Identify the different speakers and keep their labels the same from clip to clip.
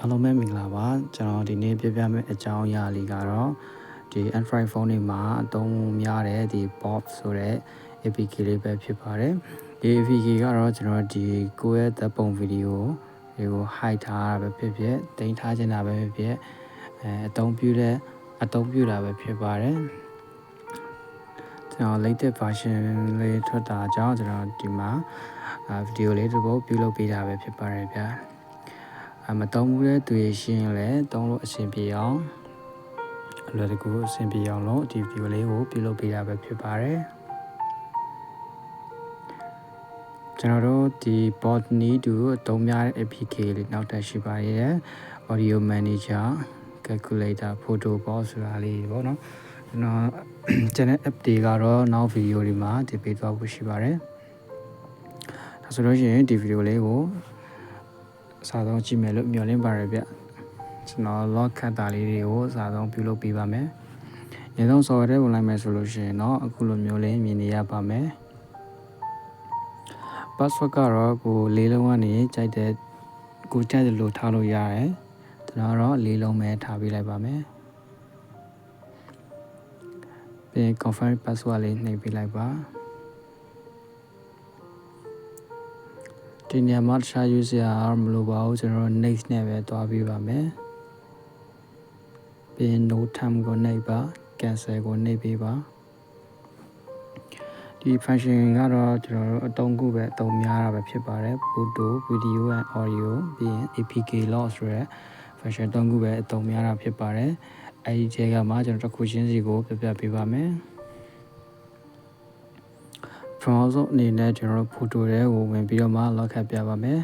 Speaker 1: အားလုံးပဲမင်္ဂလာပါကျွန်တော်ဒီနေ့ပြပြမယ့်အကြောင်းအရာလေးကတော့ဒီ Android phone တွေမှာအသုံးများတဲ့ဒီ Pop ဆိုတဲ့ APK လေးပဲဖြစ်ပါတယ်ဒီ APK ကတော့ကျွန်တော်ဒီကိုယ့်ရဲ့သက်ပုံဗီဒီယိုတွေကို hide ထားတာပဲဖြစ်ဖြစ်တင်ထားခြင်းတာပဲဖြစ်ဖြစ်အဲအသုံးပြုတဲ့အသုံးပြုတာပဲဖြစ်ပါတယ်ကျွန်တော် latest version လေးထွက်တာကြောင့်ကျွန်တော်ဒီမှာဗီဒီယိုလေးတစ်ပုဒ်ပြုလုပ်ပေးတာပဲဖြစ်ပါတယ်ဗျာအ မတုံးဘူးတဲ့သူရရှင်းလဲတုံးလို့အဆင်ပြေအောင်အလွယ်တကူအဆင်ပြေအောင်လို့ဒီဗီဒီယိုလေးကိုပြုလုပ်ပေးတာပဲဖြစ်ပါတယ်ကျွန်တော်တို့ဒီ bot need to အသုံးများတဲ့ APK လေးနောက်ထပ်ရှိပါရဲ့ audio manager calculator photo bot ဆိုတာလေးပေါ့နော်ကျွန်တော် channel app တွေကတော့နောက်ဗီဒီယိုတွေမှာတင်ပေးသွားဖို့ရှိပါတယ်ဒါဆိုလို့ရှိရင်ဒီဗီဒီယိုလေးကိုအ စားဆုံးကြည့်မယ်လို့မျှော်လင့်ပါတယ်ဗျကျွန်တော် log ခတ်တာလေးတွေကိုအစားဆုံးပြုလုပ်ပေးပါမယ်။ရေဆုံး software ထဲဝင်လိုက်မယ်ဆိုလို့ရှိရင်တော့အခုလိုမျိုးလေးမြင်နေရပါမယ်။ password ကတော့ကိုလေးလုံးကနေကြိုက်တဲ့ကိုကြိုက်တယ်လို့ထားလို့ရတယ်။ကျွန်တော်တော့လေးလုံးပဲထားပေးလိုက်ပါမယ်။ပြီး confirm password လေးနှိပ်ပေးလိုက်ပါ။ ဒီနေရာမှာတခြား user မလိုပါဘူးကျွန်တော်တို့ next နဲ့ပဲတွားပြပါမယ်ပြီး no time ကိုနှိပ်ပါ cancel ကိုနှိပ်ပေးပါဒီ function ကတော့ကျွန်တော်တို့အသုံးခုပဲအသုံးများတာပဲဖြစ်ပါတယ် photo video and audio ပြီးရင် apk loss ဆိုတဲ့ function သုံးခုပဲအသုံးများတာဖြစ်ပါတယ်အဲဒီထဲကမှကျွန်တော်တစ်ခုချင်းစီကိုပြပြပေးပါမယ် browser အနေနဲ့ကျွန်တော်တို့ photo တွေကိုဝင်ပြီးတော့မှ lock ခတ်ပြပါမယ်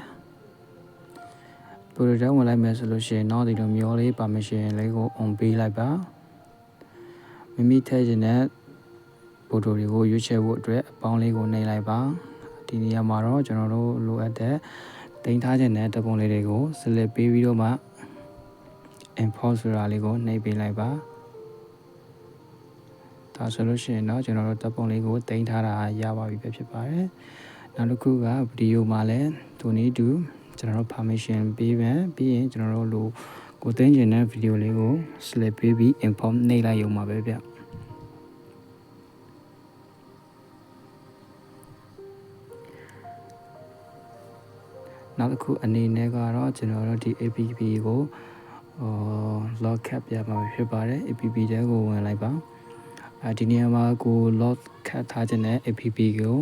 Speaker 1: photo တွေဝင်လိုက်မယ်ဆိုလို့ရှိရင်တော့ဒီလိုမျိုးလေး permission လေးကို on ပေးလိုက်ပါမိမိထည့်ခြင်းတဲ့ photo တွေကိုရွေးချယ်ဖို့အတွက်အပေါင်းလေးကိုနှိပ်လိုက်ပါဒီနေရာမှာတော့ကျွန်တော်တို့လိုအပ်တဲ့တင်ထားခြင်းတဲ့တပုံလေးတွေကို select ပေးပြီးတော့မှ import ဆိုတာလေးကိုနှိပ်ပေးလိုက်ပါ ဒါဆိုလို့ရှိရင်တော့ကျွန်တော်တို့တပ်ပုံလေးကိုတင်ထားတာရပါပြီပဲဖြစ်ပါတယ်နောက်တစ်ခုကဗီဒီယိုမှာလည်းသူနည်းတူကျွန်တော်တို့ permission ပေးမယ်ပြီးရင်ကျွန်တော်တို့လိုကိုတင်ကျင်တဲ့ဗီဒီယိုလေးကို select ပေးပြီး import နှိပ်လိုက်ရုံပါပဲဗျနောက်တစ်ခုအနေနဲ့ကတော့ကျွန်တော်တို့ဒီ app ကိုဟို log cap ပြမှာဖြစ်ပါတယ် app တဲကိုဝင်လိုက်ပါ အဲဒီနေရာမှာကို log ခတ်ထားခြင်းနဲ့ app ကို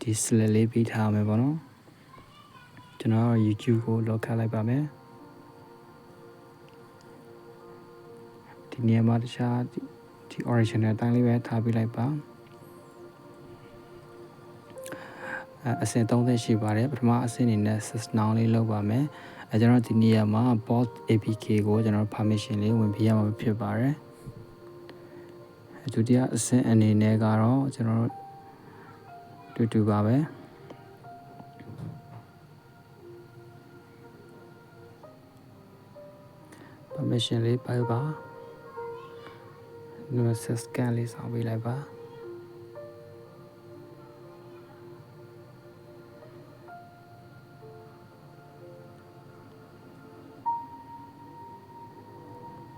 Speaker 1: ဒီ select လေးပေးထားမယ်ပေါ့နော်ကျွန်တော် YouTube ကို log ခတ်လိုက်ပါမယ်ဒီနေရာမှာတခြားဒီ original အတိုင်းလေးပဲထားပေးလိုက်ပါအဆင့်30ရှိပါတယ်ပထမအဆင့်အနေနဲ့ system လေးလောက်ပါမယ်အဲကျွန်တော်ဒီနေရာမှာ bot apk ကိုကျွန်တော် permission လေးဝင်ပေးရမှာဖြစ်ပါတယ် ဒုတိယအဆင့်အနေနဲ့ကတော့ကျွန်တော်တို့တူတူပါပဲ။ permission လေးပိုက်ပါ။ new scan လေးဆောင်ပေးလိုက်ပါ။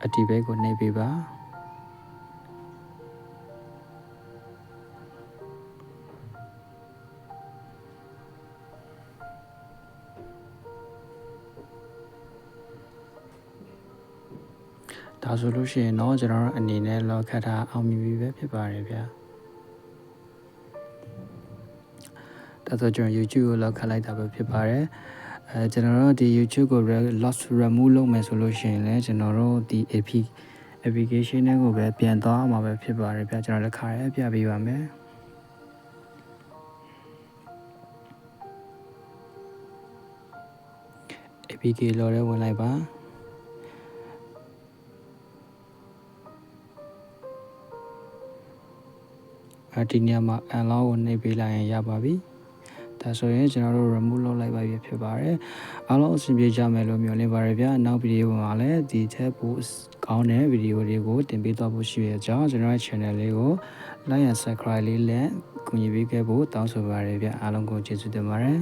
Speaker 1: အတီဘဲကိုနှိပ်ပေးပါ ဒါဆိုလို့ရှိရင်တော့ကျွန်တော်တို့အနေနဲ့လောခတ်တာအောင်မြင်ပြီပဲဖြစ်ပါတယ်ဗျာဒါဆိုကျွန်တော် YouTube ကိုလောက်ခတ်လိုက်တာပဲဖြစ်ပါတယ်အဲကျွန်တော်တို့ဒီ YouTube ကို loss remove လုပ်မယ်ဆိုလို့ရှိရင်လည်းကျွန်တော်တို့ဒီ AP application တွေကိုပဲပြန်သွားအောင်ပဲဖြစ်ပါတယ်ဗျာကျွန်တော်လည်းခါရဲပြပေးပါမယ် APK လော်ရဲဝင်လိုက်ပါ အဲဒီနေရာမှာ allow ကိုနှိပ်ပေးလိုက်ရင်ရပါပြီဒါဆိုရင်ကျွန်တော်တို့ remove လုပ်လိုက်ပါပြီဖြစ်ပါတယ်အားလုံးအဆင်ပြေကြမယ်လို့မျှော်လင့်ပါတယ်ဗျာနောက်ဗီဒီယိုမှာလည်းဒီထက်ပိုကောင်းတဲ့ဗီဒီယိုတွေကိုတင်ပေးသွားဖို့ရှိရကြောင်းကျွန်တော်ရဲ့ channel လေးကို like and subscribe လေးနဲ့ကူညီပေးခဲ့ဖို့တောင်းဆိုပါရစေဗျာအားလုံးကိုကျေးဇူးတင်ပါတယ်